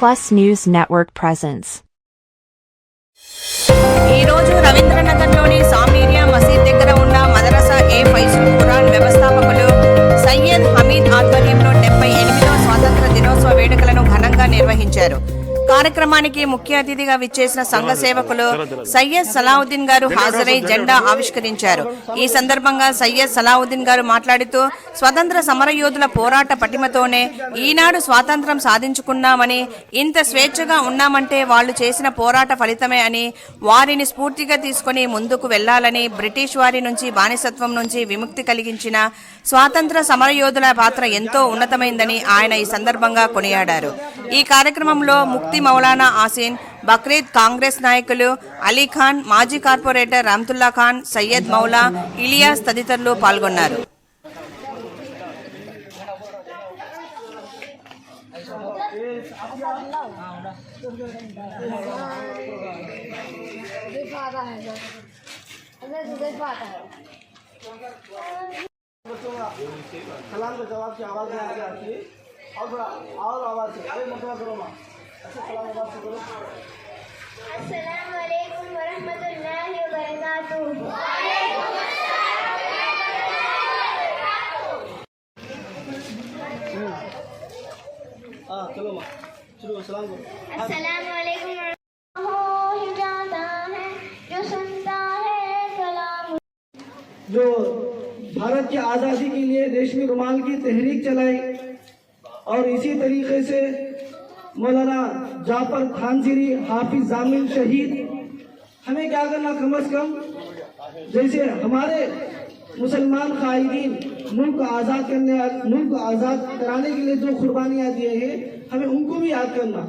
Plus News Network presents. ఈ రోజు రవీంద్రనగర్లోని సామీరియా మసీద్ దగ్గర ఉన్న మదరసా ఏ ఫైజుల్ ఖురాన్ వ్యవస్థాపకులు సయ్యద్ హమీద్ ఆధ్వర్యంలో డెబ్బై ఎనిమిదవ స్వాతంత్ర దినోత్సవ వేడుకలను ఘనంగా నిర్వహించారు కార్యక్రమానికి ముఖ్య అతిథిగా విచ్చేసిన సంఘ సేవకులు సయ్యద్ సలావుద్దీన్ గారు హాజరై జెండా ఆవిష్కరించారు. ఈ సందర్భంగా సయ్యద్ సలావుద్దీన్ గారు మాట్లాడుతూ స్వతంత్ర సమరయోధుల పోరాట పటిమతోనే ఈనాడు స్వాతంత్రం సాధించుకున్నామని ఇంత స్వేచ్ఛగా ఉన్నామంటే వాళ్ళు చేసిన పోరాట ఫలితమే అని వారిని స్ఫూర్తిగా తీసుకొని ముందుకు వెళ్ళాలని బ్రిటిష్ వారి నుంచి బానిసత్వం నుంచి విముక్తి కలిగించిన స్వాతంత్ర సమరయోధుల పాత్ర ఎంతో ఉన్నతమైందని ఆయన ఈ సందర్భంగా కొనియాడారు. ఈ కార్యక్రమంలో ముక్తి మౌలానా ఆసీన్ బక్రీద్ కాంగ్రెస్ నాయకులు అలీఖాన్ మాజీ కార్పొరేటర్ రహమతుల్లా ఖాన్ సయ్యద్ మౌలా ఇలియాస్ తదితరులు పాల్గొన్నారు दिखाता है सर अंदर से दिखाता है सलाम का जवाब की आवाज़ में आगे आती है और थोड़ा और आवाज़ से अरे मरतबा करो माँ السلام علیکم ورحمۃ اللہ وبرکاتہ چلو ماں چلو السلام السلام علیکم جو بھارت کی آزادی کے لیے ریشمی رومال کی تحریک چلائی اور اسی طریقے سے مولانا جعفر خانزیری حافظ زامن شہید ہمیں کیا کرنا کم از کم؟ جیسے ہمارے مسلمان قائدین ملک آزاد کرنے ملک آزاد کرانے کے لیے جو قربانیاں دیے ہیں ہمیں ان کو بھی یاد کرنا۔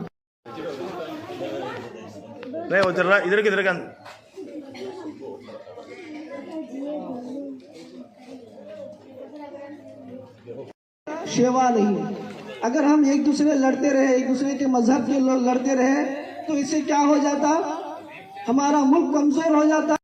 نہیں رہا ادھر کدھر کا؟ شیوا نہیں اگر ہم ایک دوسرے لڑتے رہے، ایک دوسرے کے مذہب کے لوگ لڑتے رہے، تو اس سے کیا ہو جاتا ہمارا ملک کمزور ہو جاتا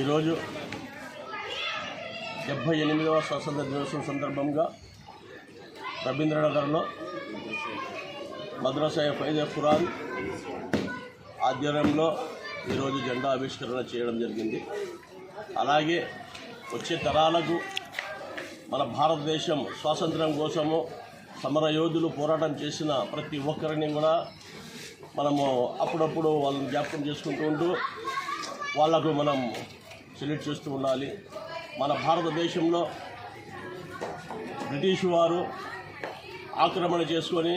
ఈరోజు డెబ్భై ఎనిమిదవ స్వాతంత్ర దినోత్సవం సందర్భంగా రవీంద్రనగర్లో మద్రాసా ఫైజ్ ఖురాన్ ఆధ్వర్యంలో ఈరోజు జెండా ఆవిష్కరణ చేయడం జరిగింది. అలాగే వచ్చే తరాలకు మన భారతదేశం స్వాతంత్రం కోసము సమర యోధులు పోరాటం చేసిన ప్రతి ఒక్కరిని కూడా మనము అప్పుడప్పుడు వాళ్ళని జ్ఞాపకం చేసుకుంటూ ఉంటూ వాళ్ళకు మనం సెల్యూట్ చేస్తూ ఉండాలి. మన భారతదేశంలో బ్రిటిష్ వారు ఆక్రమణ చేసుకొని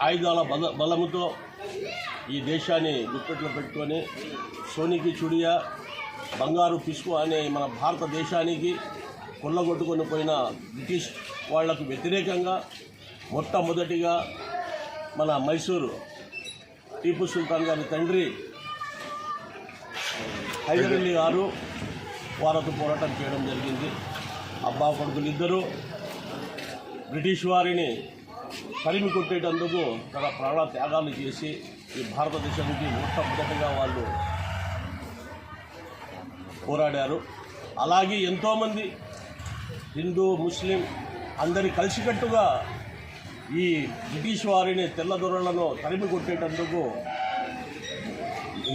ఆయుధాల బల బలముతో ఈ దేశాన్ని గుప్పెట్లో పెట్టుకొని సోనికి చుడియా బంగారు పిసుకు అనే మన భారతదేశానికి కొల్లగొట్టుకొని పోయిన బ్రిటిష్ వాళ్ళకు వ్యతిరేకంగా మొట్టమొదటిగా మన మైసూరు టీపు సుల్తాన్ గారి తండ్రి హైదర్ గారు వారితో పోరాటం చేయడం జరిగింది. అబ్బా కొడుకులు ఇద్దరు బ్రిటిష్ వారిని తరిమి కొట్టేటందుకు తన ప్రాణ త్యాగాలు చేసి ఈ భారతదేశానికి మొట్టమొదటిగా వాళ్ళు పోరాడారు. అలాగే ఎంతోమంది హిందూ ముస్లిం అందరి కలిసికట్టుగా ఈ బ్రిటిష్ వారిని తెల్లదొరలను తరిమి కొట్టేటందుకు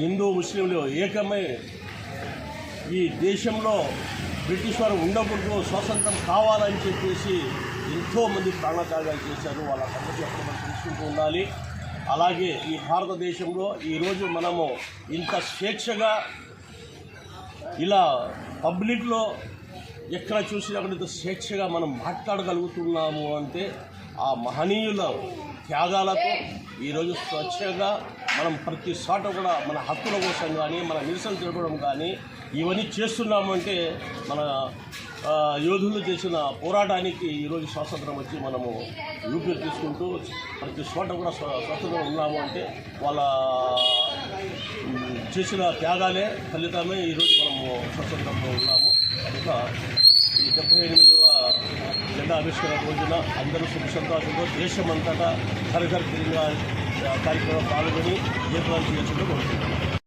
హిందూ ముస్లింలు ఏకమై ఈ దేశంలో బ్రిటిష్ వారు ఉండకూడదు స్వాతంత్రం కావాలని చెప్పేసి ఎంతోమంది ప్రాణత్యాగాలు చేశారు. వాళ్ళ సంగతి ఎప్పుడు మనం తెలుసుకుంటూ ఉండాలి. అలాగే ఈ భారతదేశంలో ఈరోజు మనము ఇంత స్వేచ్ఛగా ఇలా పబ్లిక్లో ఎక్కడ చూసినా ఇంత స్వేచ్ఛగా మనం మాట్లాడగలుగుతున్నాము అంటే ఆ మహనీయుల త్యాగాలతో ఈరోజు స్వచ్ఛంగా మనం ప్రతి చోట కూడా మన హక్కుల కోసం కానీ మన నిరసన తెలపడం కానీ ఇవన్నీ చేస్తున్నామంటే మన యోధులు చేసిన పోరాటానికి ఈరోజు స్వాతంత్రం వచ్చి మనము యూపీ తీసుకుంటూ ప్రతి చోట కూడా స్వ- స్వతంత్రం ఉన్నాము అంటే వాళ్ళ చేసిన త్యాగాలే ఫలితమే ఈరోజు మనము స్వతంత్రంలో ఉన్నాము. కనుక ఈ డెబ్బై ఎనిమిదవ జెండా ఆవిష్కరణ రోజున అందరూ సుఖ సంతోషంతో దేశమంతటా హరిహర తిరిగిన కార్యక్రమం పాల్గొని దీపావళి చేయాల్సిందిగా కోరుతున్నాను